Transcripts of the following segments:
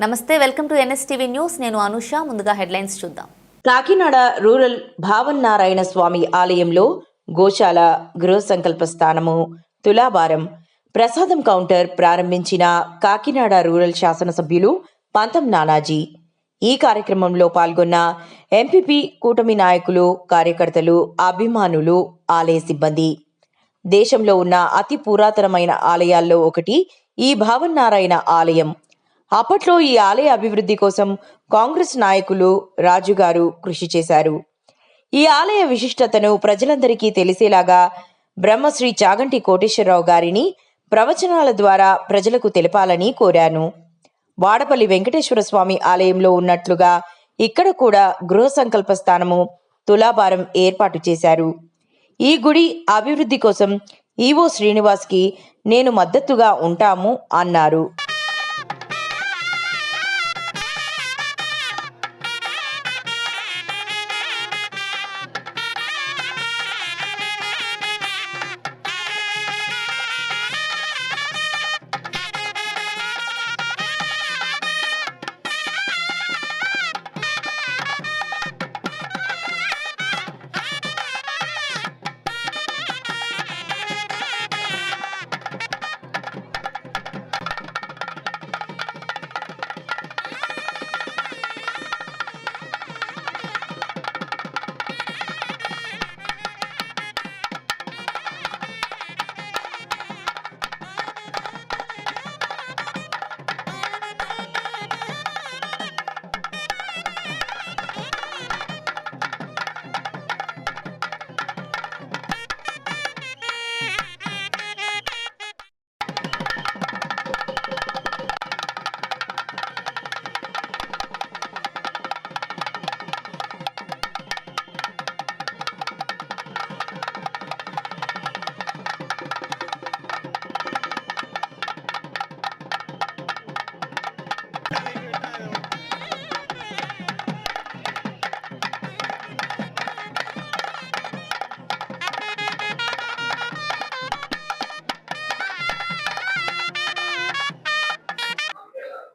నమస్తే welcome to NSTV news. నేను అనుష ముందుగా హెడ్లైన్స్ చూద్దాం. కాకినాడ రూరల్ భావన్నారాయణ స్వామి ఆలయంలో గోశాల గృహ సంకల్ప స్థానము తులాభారం. ప్రసాదం కౌంటర్ ప్రారంభించిన కాకినాడ రూరల్ శాసనసభ్యులు పంతం నానాజీ. ఈ కార్యక్రమంలో పాల్గొన్న ఎంపీపీ కూటమి నాయకులు కార్యకర్తలు అభిమానులు ఆలయ సిబ్బంది. దేశంలో ఉన్న అతి పురాతనమైన ఆలయాల్లో ఒకటి ఈ భావన్నారాయణ ఆలయం. అప్పట్లో ఈ ఆలయ అభివృద్ధి కోసం కాంగ్రెస్ నాయకులు రాజుగారు కృషి చేశారు. ఈ ఆలయ విశిష్టతను ప్రజలందరికీ తెలిసేలాగా బ్రహ్మశ్రీ చాగంటి కోటేశ్వరరావు గారిని ప్రవచనాల ద్వారా ప్రజలకు తెలపాలని కోరాను. వాడపల్లి వెంకటేశ్వర స్వామి ఆలయంలో ఉన్నట్లుగా ఇక్కడ కూడా గృహ సంకల్ప స్థానము తులాభారం ఏర్పాటు చేశారు. ఈ గుడి అభివృద్ధి కోసం ఈవో శ్రీనివాస్కి నేను మద్దతుగా ఉంటాము అన్నారు.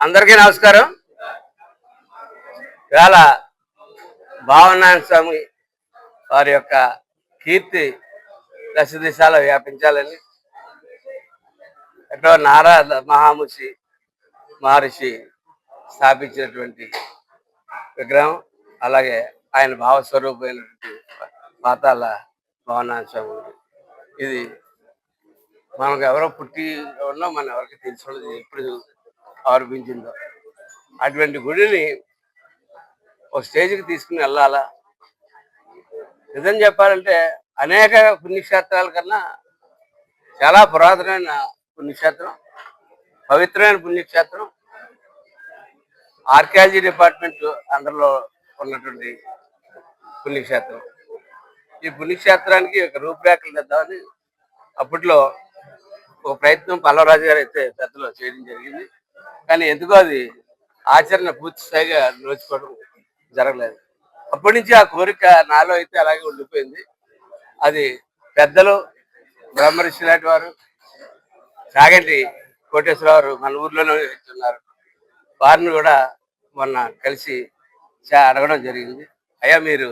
అందరికీ నమస్కారం. ఇవాళ భావనారాయణ స్వామి వారి యొక్క కీర్తి దశ దిశాలో వ్యాపించాలని ఎక్కడో నారద మహాముషి మహర్షి స్థాపించినటువంటి విగ్రహం అలాగే ఆయన భావస్వరూపమైనటువంటి పాతాల భావనారాయణ స్వామి ఇది మనకు ఎవరో పుట్టి ఉన్నా మనం ఎవరికి తెలుసు ఎప్పుడు ఆరోపించిందో. అటువంటి గుడిని ఒక స్టేజ్కి తీసుకుని వెళ్ళాలా? నిజం చెప్పాలంటే అనేక పుణ్యక్షేత్రాల కన్నా చాలా పురాతనమైన పుణ్యక్షేత్రం పవిత్రమైన పుణ్యక్షేత్రం ఆర్కియాలజీ డిపార్ట్మెంట్ అందరిలో ఉన్నటువంటి పుణ్యక్షేత్రం. ఈ పుణ్యక్షేత్రానికి ఒక రూపురేఖలు తెద్దామని అప్పట్లో ఒక ప్రయత్నం పల్లవరాజు గారు అయితే పెద్దలో చేయడం జరిగింది. కానీ ఎందుకో అది ఆచరణ పూర్తి స్థాయిగా నోచుకోవడం జరగలేదు. అప్పటి నుంచి ఆ కోరిక నాలో అయితే అలాగే ఉండిపోయింది. అది పెద్దలు బ్రహ్మర్షి లాంటి వారు చాగంటి కోటేశ్వరరావు మన ఊర్లోనే ఉన్నారు. వారిని కూడా మొన్న కలిసి అడగడం జరిగింది. అయ్యా మీరు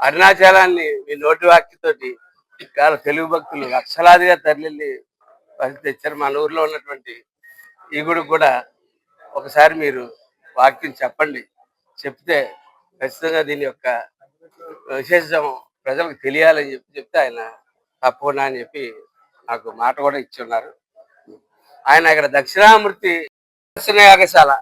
అరుణాచలాన్ని మీ నోటి వాక్యతోటి చాలా తెలుగు భక్తులు లక్షలాదిగా తరలి తెచ్చారు. మన ఊర్లో ఉన్నటువంటి ఈ గుడికి కూడా ఒకసారి మీరు వాక్యం చెప్పండి. చెప్తే ఖచ్చితంగా దీని యొక్క విశేషం ప్రజలకు తెలియాలని చెప్పి చెప్తే ఆయన తప్పకుండా అని చెప్పి నాకు మాట కూడా ఇచ్చి ఉన్నారు ఆయన ఇక్కడ దక్షిణామూర్తి యాగశాల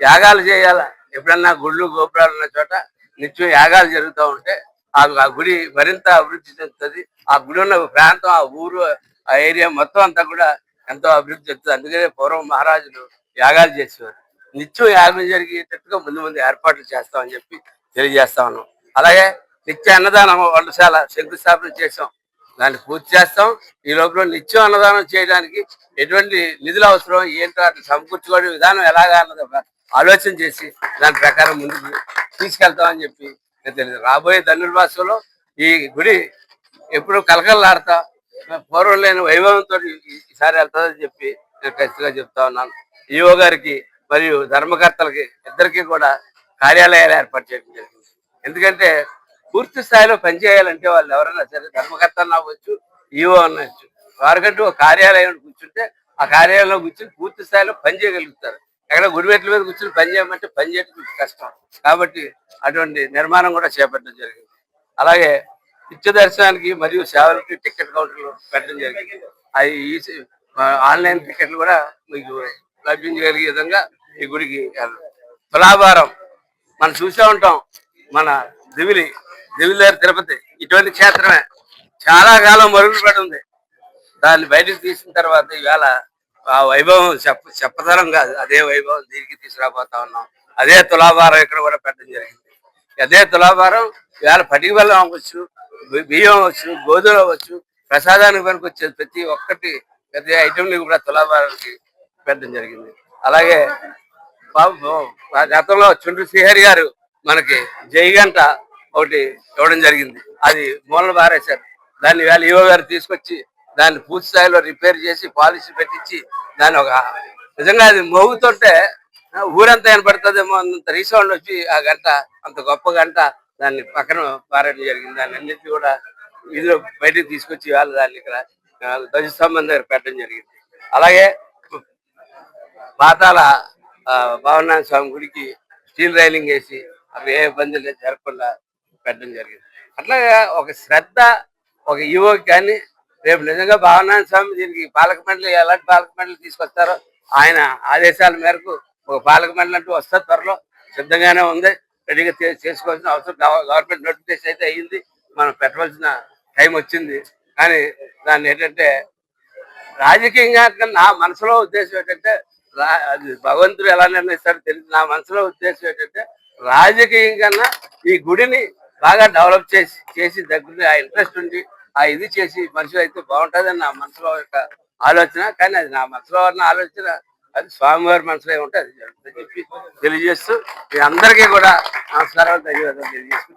యాగాలు చేయాల? ఎప్పుడన్నా గుళ్ళు గోపురాలు ఉన్న చోట నిత్యం యాగాలు జరుగుతూ ఉంటే ఆ ఆ గుడి మరింత అభివృద్ధి చెందుతుంది. ఆ గుడి ఉన్న ప్రాంతం ఆ ఊరు ఆ ఏరియా మొత్తం అంతా కూడా ఎంతో అభివృద్ధి చెందుతుంది. అందుకనే పూర్వం మహారాజులు యాగాలు చేసేవారు. నిత్యం యాగం జరిగేటట్టుగా ముందు ముందు ఏర్పాట్లు చేస్తామని చెప్పి తెలియజేస్తా ఉన్నాం. అలాగే నిత్య అన్నదానం వంటశాల శంకుస్థాపన చేసాం. దాన్ని పూర్తి చేస్తాం. ఈ లోపల నిత్యం అన్నదానం చేయడానికి ఎటువంటి నిధులు అవసరం ఏంటో అట్లా సమకూర్చుకోవడం విధానం ఎలాగా అన్నది ఆలోచన చేసి దాని ప్రకారం ముందుకు తీసుకెళ్తామని చెప్పి నేను తెలియదు రాబోయే ధనుర్మాసంలో ఈ గుడి ఎప్పుడు కలకలలాడతా పూర్వం లేని వైభవంతో ఈసారి వెళ్తుందని చెప్పి నేను ఖచ్చితంగా చెప్తా ఉన్నాను. ఈఓ గారికి మరియు ధర్మకర్తలకి ఇద్దరికి కూడా కార్యాలయాలు ఏర్పాటు చేయడం జరిగింది. ఎందుకంటే పూర్తి స్థాయిలో పనిచేయాలంటే వాళ్ళు ఎవరైనా సరే ధర్మకర్తలు అవ్వచ్చు ఈవో అనవచ్చు వారికంటూ ఒక కార్యాలయం కూర్చుంటే ఆ కార్యాలయంలో కూర్చుని పూర్తి స్థాయిలో పని చేయగలుగుతారు. ఎక్కడ గుడిమెట్ల మీద కూర్చుని పని చేయమంటే పని చేయడం కష్టం. కాబట్టి అటువంటి నిర్మాణం కూడా చేపట్టడం జరిగింది. అలాగే నిత్య దర్శనానికి మరియు సేవలకి టికెట్ కౌంటర్లు పెట్టడం జరిగింది. అవి ఈ ఆన్లైన్ టికెట్లు కూడా మీకు లభించగలిగే విధంగా ఈ గుడికి తులాభారం. మనం చూసే ఉంటాం మన దివిలి దివిలేరు తిరుపతి. ఇటువంటి క్షేత్రమే. చాలా కాలం మరుగులు ఉంది. దాన్ని బయటకు తీసిన తర్వాత ఈవేళ ఆ వైభవం చెప్ప చెప్పతరం కాదు. అదే వైభవం దీనికి తీసుకురాబోతా ఉన్నాం. అదే తులాభారం ఇక్కడ కూడా పెట్టడం జరిగింది. అదే తులాభారం ఇవాళ పటికి బెల్లం అవ్వచ్చు బియ్యం అవ్వచ్చు గోధుమ అవ్వచ్చు ప్రసాదానికి పనికి ప్రతి ఒక్కటి ప్రతి ఐటెంని కూడా తులాభారానికి పెట్టడం జరిగింది. అలాగే బాబు గతంలో చుండ్రు శ్రీహరి గారు మనకి జైగంట ఒకటి ఇవ్వడం జరిగింది. అది మూలన పారేశారు. దాన్ని వేళ ఈవో గారు తీసుకొచ్చి దాన్ని పూర్తి స్థాయిలో రిపేర్ చేసి పాలిష్ పెట్టించి దాన్ని ఒక నిజంగా అది మోగుతుంటే ఊరంతా వినపడుతుందేమో అంత రీసౌండ్ వచ్చి ఆ గంట అంత గొప్ప గంట. దాన్ని పక్కన పారేయడం జరిగింది. దాన్ని అన్నింటి కూడా వీధిలో బయటకు తీసుకొచ్చి వాళ్ళు దాన్ని ఇక్కడ ధ్వజస్తంభం దగ్గర పెట్టడం జరిగింది. అలాగే పాతాల ఆ, భావనాథ స్వామి గుడికి స్టీల్ రైలింగ్ వేసి అవి ఏ ఇబ్బందులు జరగకుండా పెట్టడం జరిగింది. అట్లాగే ఒక శ్రద్ధ ఒక యువకి కానీ రేపు నిజంగా భావనాథ స్వామి దీనికి పాలక మండలి ఎలాంటి పాలక మండలి తీసుకొస్తారో ఆయన ఆదేశాల మేరకు ఒక పాలక మండలి అంటూ వస్తే త్వరలో సిద్ధంగానే ఉంది. రెడీగా చేసుకోవాల్సిన అవసరం. గవర్నమెంట్ నోటిఫికేషన్ అయితే అయ్యింది. మనం పెట్టవలసిన టైం వచ్చింది. కానీ దాన్ని ఏంటంటే రాజకీయంగా నా మనసులో ఉద్దేశం ఏంటంటే రా- అది భగవంతుడు ఎలా నిర్ణయిస్తారో తెలియదు నా మనసులో ఉద్దేశం ఏంటంటే రాజకీయం కన్నా ఈ గుడిని బాగా డెవలప్ చేసి చేసి దగ్గర ఆ ఇంట్రెస్ట్ ఉండి ఆ ఇది చేసి మనుషులు అయితే బాగుంటుందని నా మనసులో యొక్క ఆలోచన. కానీ అది నా మనసులో ఉన్న ఆలోచన. అది స్వామివారి మనసులో ఏముంటే అది జరుగుతుందని చెప్పి తెలియజేస్తూ మీ అందరికీ కూడా నమస్కారాలు ధన్యవాదాలు తెలియజేస్తూ